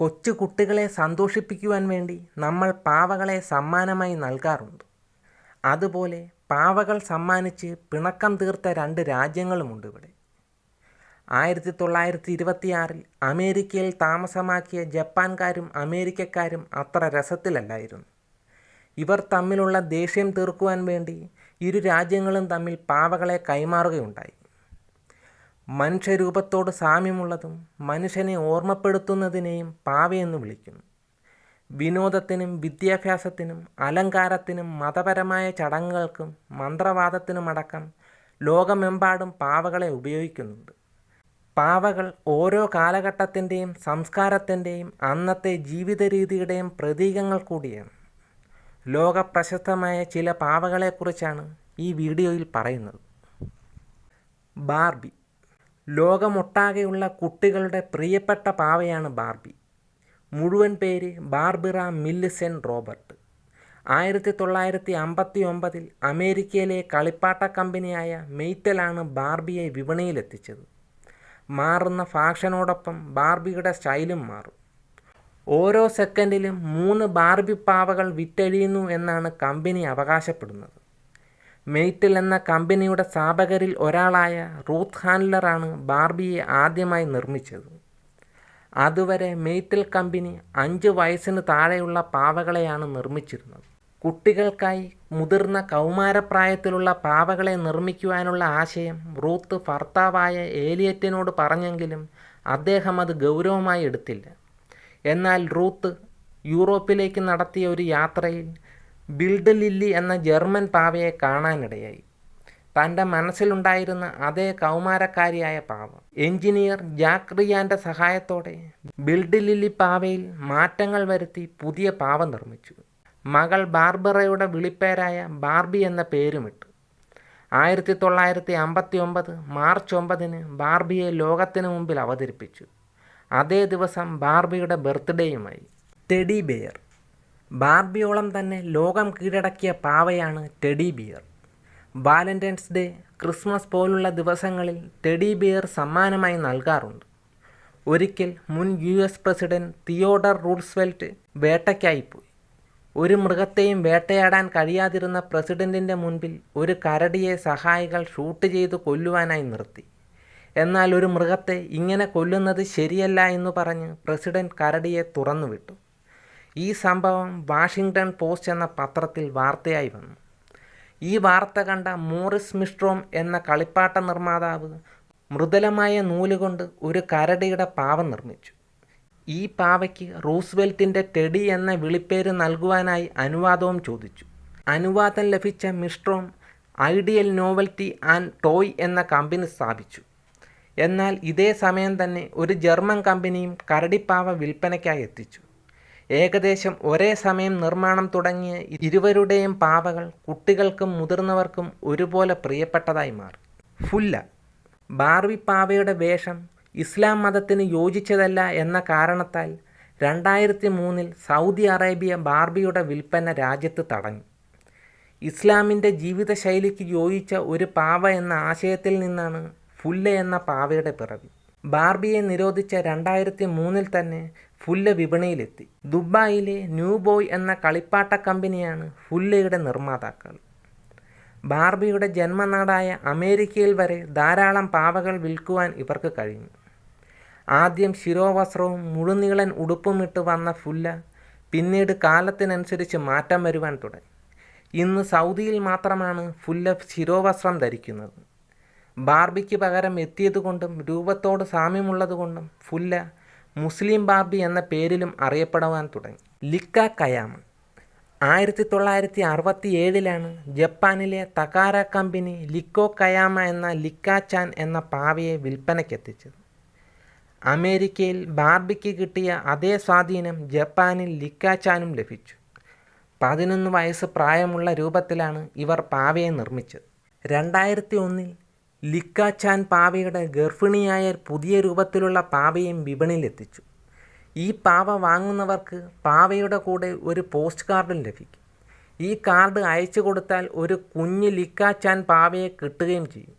കൊച്ചു കുട്ടികളെ സന്തോഷിപ്പിക്കുവാൻ വേണ്ടി നമ്മൾ പാവകളെ സമ്മാനമായി നൽകാറുണ്ട്. അതുപോലെ പാവകൾ സമ്മാനിച്ച് പിണക്കം തീർത്ത രണ്ട് രാജ്യങ്ങളുമുണ്ട് ഇവിടെ. ആയിരത്തി തൊള്ളായിരത്തി ഇരുപത്തിയാറിൽ അമേരിക്കയിൽ താമസമാക്കിയ ജപ്പാൻകാരും അമേരിക്കക്കാരും അത്ര രസത്തിലല്ലായിരുന്നു. ഇവർ തമ്മിലുള്ള ദേഷ്യം തീർക്കുവാൻ വേണ്ടി ഇരു രാജ്യങ്ങളും തമ്മിൽ പാവകളെ കൈമാറുകയുണ്ടായി. മനുഷ്യരൂപത്തോട് സാമ്യമുള്ളതും മനുഷ്യനെ ഓർമ്മപ്പെടുത്തുന്നതിനെയും പാവയെന്ന് വിളിക്കുന്നു. വിനോദത്തിനും വിദ്യാഭ്യാസത്തിനും അലങ്കാരത്തിനും മതപരമായ ചടങ്ങുകൾക്കും മന്ത്രവാദത്തിനുമടക്കം ലോകമെമ്പാടും പാവകളെ ഉപയോഗിക്കുന്നുണ്ട്. പാവകൾ ഓരോ കാലഘട്ടത്തിന്റെയും സംസ്കാരത്തിന്റെയും അന്നത്തെ ജീവിത രീതിയുടെയും പ്രതീകങ്ങൾ കൂടിയാണ്. ലോകപ്രശസ്തമായ ചില പാവകളെക്കുറിച്ചാണ് ഈ വീഡിയോയിൽ പറയുന്നത്. ബാർബി ലോകമൊട്ടാകെയുള്ള കുട്ടികളുടെ പ്രിയപ്പെട്ട പാവയാണ് ബാർബി. മുഴുവൻ പേര് ബാർബിറ മില്ലിസെൻ റോബർട്ട്. ആയിരത്തി തൊള്ളായിരത്തി അമ്പത്തി ഒമ്പതിൽ അമേരിക്കയിലെ കളിപ്പാട്ട കമ്പനിയായ മെയ്റ്റലാണ് ബാർബിയെ വിപണിയിലെത്തിച്ചത്. മാറുന്ന ഫാഷനോടൊപ്പം ബാർബിയുടെ സ്റ്റൈലും മാറും. ഓരോ സെക്കൻഡിലും മൂന്ന് ബാർബി പാവകൾ വിറ്റഴിയുന്നു എന്നാണ് കമ്പനി അവകാശപ്പെടുന്നത്. മെയ്റ്റിൽ എന്ന കമ്പനിയുടെ സ്ഥാപകരിൽ ഒരാളായ റൂത്ത് ഹാൻഡ്ലറാണ് ബാർബിയെ ആദ്യമായി നിർമ്മിച്ചത്. അതുവരെ മെയ്റ്റൽ കമ്പനി അഞ്ച് വയസ്സിന് താഴെയുള്ള പാവകളെയാണ് നിർമ്മിച്ചിരുന്നത്. കുട്ടികൾക്കായി മുതിർന്ന കൗമാരപ്രായത്തിലുള്ള പാവകളെ നിർമ്മിക്കുവാനുള്ള ആശയം റൂത്ത് ഭർത്താവായ ഏലിയറ്റിനോട് പറഞ്ഞെങ്കിലും അദ്ദേഹം അത് ഗൗരവമായി എടുത്തില്ല. എന്നാൽ റൂത്ത് യൂറോപ്പിലേക്ക് നടത്തിയ ഒരു യാത്രയിൽ ബിൽഡ് ലില്ലി എന്ന ജർമ്മൻ പാവയെ കാണാനിടയായി. തന്റെ മനസ്സിലുണ്ടായിരുന്ന അതേ കൗമാരക്കാരിയായ പാവ. എഞ്ചിനീയർ ജാക്രിയാന്റെ സഹായത്തോടെ ബിൽഡ് ലില്ലി പാവയിൽ മാറ്റങ്ങൾ വരുത്തി പുതിയ പാവ നിർമ്മിച്ചു. മകൾ ബാർബറയുടെ വിളിപ്പേരായ ബാർബി എന്ന പേരുമിട്ടു. ആയിരത്തി തൊള്ളായിരത്തി അമ്പത്തി ഒമ്പത് മാർച്ച് ഒമ്പതിന് ബാർബിയെ ലോകത്തിന് മുമ്പിൽ അവതരിപ്പിച്ചു. അതേ ദിവസം ബാർബിയുടെ ബർത്ത്ഡേയുമായി. Teddy bear. ബാർബിയോളം തന്നെ ലോകം കീഴടക്കിയ പാവയാണ് teddy bear. Valentine's day Christmas പോലുള്ള ദിവസങ്ങളിൽ ടെഡി ബിയർ സമ്മാനമായി നൽകാറുണ്ട്. ഒരിക്കൽ മുൻ U S president Theodore Roosevelt വേട്ടയ്ക്കായിപ്പോയി ഒരു മൃഗത്തെയും വേട്ടയാടാൻ കഴിയാതിരുന്ന പ്രസിഡന്റിന്റെ മുൻപിൽ ഒരു കരടിയെ സഹായികൾ ഷൂട്ട് ചെയ്ത് കൊല്ലുവാനായി നിർത്തി. എന്നാൽ ഒരു മൃഗത്തെ ഇങ്ങനെ കൊല്ലുന്നത് ശരിയല്ല എന്ന് പറഞ്ഞ് പ്രസിഡന്റ് കരടിയെ തുറന്നുവിട്ടു. ഈ സംഭവം വാഷിങ്ടൺ പോസ്റ്റ് എന്ന പത്രത്തിൽ വാർത്തയായി വന്നു. ഈ വാർത്ത കണ്ട മോറിസ് മിസ്ട്രോം എന്ന കളിപ്പാട്ട നിർമ്മാതാവ് മൃദുലമായ നൂലുകൊണ്ട് ഒരു കരടിയുടെ പാവ നിർമ്മിച്ചു. ഈ പാവയ്ക്ക് റൂസ്വെൽറ്റിന്റെ ടെഡി എന്ന വിളിപ്പേര് നൽകുവാനായി അനുവാദവും ചോദിച്ചു. അനുവാദം ലഭിച്ച Michtom Ideal Novelty and Toy എന്ന കമ്പനി സ്ഥാപിച്ചു. എന്നാൽ ഇതേ സമയം തന്നെ ഒരു ജർമ്മൻ കമ്പനിയും കരടിപ്പാവ വിൽപ്പനയ്ക്കായി എത്തിച്ചു. ഏകദേശം ഒരേ സമയം നിർമ്മാണം തുടങ്ങിയ ഇരുവരുടെയും പാവകൾ കുട്ടികൾക്കും മുതിർന്നവർക്കും ഒരുപോലെ പ്രിയപ്പെട്ടതായി മാറി. ഫുല്ല ബാർബി പാവയുടെ വേഷം ഇസ്ലാം മതത്തിന് യോജിച്ചതല്ല എന്ന കാരണത്താൽ രണ്ടായിരത്തി മൂന്നിൽ സൗദി അറേബ്യ ബാർബിയുടെ വിൽപ്പന രാജ്യത്ത് തടഞ്ഞു. ഇസ്ലാമിന്റെ ജീവിതശൈലിക്ക് യോജിച്ച ഒരു പാവ എന്ന ആശയത്തിൽ നിന്നാണ് ഫുല്ല എന്ന പാവയുടെ പിറവി. ബാർബിയെ നിരോധിച്ച രണ്ടായിരത്തി മൂന്നിൽ തന്നെ ഫുല്ല വിപണിയിലെത്തി. ദുബായിലെ ന്യൂ ബോയ് എന്ന കളിപ്പാട്ട കമ്പനിയാണ് ഫുല്ലയുടെ നിർമ്മാതാക്കൾ. ബാർബിയുടെ ജന്മനാടായ അമേരിക്കയിൽ വരെ ധാരാളം പാവകൾ വിൽക്കുവാൻ ഇവർക്ക് കഴിഞ്ഞു. ആദ്യം ശിരോവസ്ത്രവും മുഴുനീളൻ ഉടുപ്പുമിട്ട് വന്ന ഫുല്ല പിന്നീട് കാലത്തിനനുസരിച്ച് മാറ്റം വരുവാൻ തുടങ്ങി. ഇന്ന് സൗദിയിൽ മാത്രമാണ് ഫുല്ല ശിരോവസ്ത്രം ധരിക്കുന്നത്. ബാർബിക്ക് പകരം എത്തിയതുകൊണ്ടും രൂപത്തോട് സാമ്യമുള്ളതുകൊണ്ടും ഫുല്ല മുസ്ലിം ബാബി എന്ന പേരിലും അറിയപ്പെടുവാൻ തുടങ്ങി. ലിക്ക കയാമ. ആയിരത്തി തൊള്ളായിരത്തി അറുപത്തി ഏഴിലാണ് ജപ്പാനിലെ തകാര കമ്പനി ലിക്കോ കയാമ എന്ന ലിക്ക ചാൻ എന്ന പാവയെ വിൽപ്പനയ്ക്കെത്തിച്ചത്. അമേരിക്കയിൽ ബാർബിക്ക് കിട്ടിയ അതേ സ്വാധീനം ജപ്പാനിൽ ലിക്ക ചാനും ലഭിച്ചു. പതിനൊന്ന് വയസ്സ് പ്രായമുള്ള രൂപത്തിലാണ് ഇവർ പാവയെ നിർമ്മിച്ചത്. രണ്ടായിരത്തി ഒന്നിൽ ലിക്കാച്ചാൻ പാവയുടെ ഗർഭിണിയായ പുതിയ രൂപത്തിലുള്ള പാവയും വിപണിയിലെത്തിച്ചു. ഈ പാവ വാങ്ങുന്നവർക്ക് പാവയുടെ കൂടെ ഒരു പോസ്റ്റ് കാർഡും ലഭിക്കും. ഈ കാർഡ് അയച്ചു കൊടുത്താൽ ഒരു കുഞ്ഞ് ലിക്ക ചാൻ പാവയെ കിട്ടുകയും ചെയ്യും.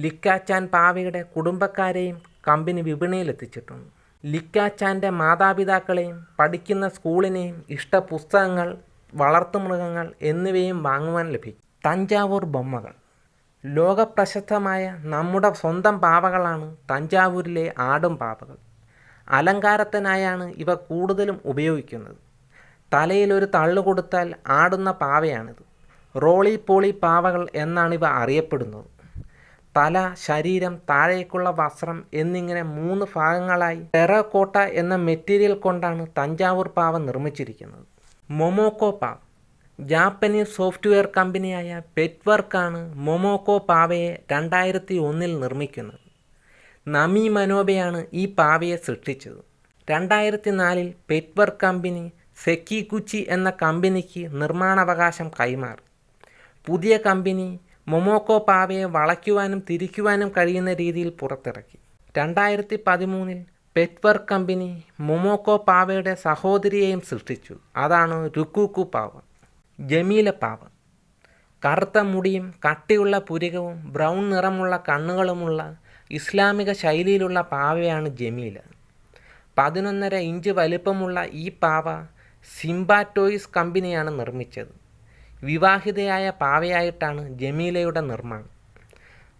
ലിക്ക ചാൻ പാവയുടെ കുടുംബക്കാരെയും കമ്പനി വിപണിയിലെത്തിച്ചിട്ടുണ്ട്. ലിക്ക ചാന്റെ മാതാപിതാക്കളെയും പഠിക്കുന്ന സ്കൂളിനെയും ഇഷ്ട പുസ്തകങ്ങൾ വളർത്തുമൃഗങ്ങൾ എന്നിവയും വാങ്ങുവാൻ ലഭിക്കും. തഞ്ചാവൂർ ബൊമ്മകൾ. ലോകപ്രശസ്തമായ നമ്മുടെ സ്വന്തം പാവകളാണ് തഞ്ചാവൂരിലെ ആടും പാവകൾ. അലങ്കാരത്തിനായാണ് ഇവ കൂടുതലും ഉപയോഗിക്കുന്നത്. തലയിൽ ഒരു തള്ളു കൊടുത്താൽ ആടുന്ന പാവയാണിത്. റോളി പോളി പാവകൾ എന്നാണ് ഇവ അറിയപ്പെടുന്നത്. തല ശരീരം താഴേക്കുള്ള വസ്ത്രം എന്നിങ്ങനെ മൂന്ന് ഭാഗങ്ങളായി ടെറക്കോട്ട എന്ന മെറ്റീരിയൽ കൊണ്ടാണ് തഞ്ചാവൂർ പാവ നിർമ്മിച്ചിരിക്കുന്നത്. മൊമോക്കോ പാവ. ജാപ്പനീസ് സോഫ്റ്റ്വെയർ കമ്പനിയായ പെറ്റ്വർക്കാണ് മൊമോക്കോ പാവയെ രണ്ടായിരത്തി ഒന്നിൽ നിർമ്മിക്കുന്നത്. നമി മനോബയാണ് ഈ പാവയെ സൃഷ്ടിച്ചത്. രണ്ടായിരത്തി നാലിൽ പെറ്റ്വർക്ക് കമ്പനി സെക്കിഗുച്ചി എന്ന കമ്പനിക്ക് നിർമ്മാണാവകാശം കൈമാറി. പുതിയ കമ്പനി മൊമോക്കോ പാവയെ വളയ്ക്കുവാനും തിരിക്കുവാനും കഴിയുന്ന രീതിയിൽ പുറത്തിറക്കി. രണ്ടായിരത്തി പതിമൂന്നിൽ പെറ്റ്വർക്ക് കമ്പനി മൊമോക്കോ പാവയുടെ സഹോദരിയെയും സൃഷ്ടിച്ചു. അതാണ് രുക്കുക്കു പാവ. ജമീല പാവ. കറുത്ത മുടിയും കട്ടിയുള്ള പുരികവും ബ്രൗൺ നിറമുള്ള കണ്ണുകളുമുള്ള ഇസ്ലാമിക ശൈലിയിലുള്ള പാവയാണ് ജമീല. പതിനൊന്നര ഇഞ്ച് വലിപ്പമുള്ള ഈ പാവ സിംബാറ്റോയിസ് കമ്പനിയാണ് നിർമ്മിച്ചത്. വിവാഹിതയായ പാവയായിട്ടാണ് ജമീലയുടെ നിർമ്മാണം.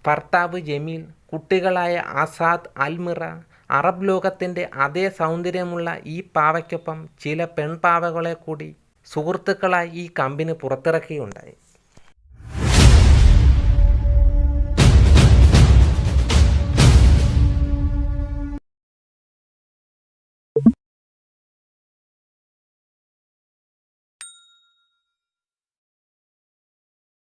ഭർത്താവ് ജമീൽ കുട്ടികളായ ആസാദ് അൽമിറ അറബ് ലോകത്തിന്റെ അതേ സൗന്ദര്യമുള്ള ഈ പാവയ്ക്കൊപ്പം ചില പെൺപാവകളെ കൂടി സുഹൃത്തുക്കളായി ഈ കമ്പനി പുറത്തിറക്കുകയുണ്ടായി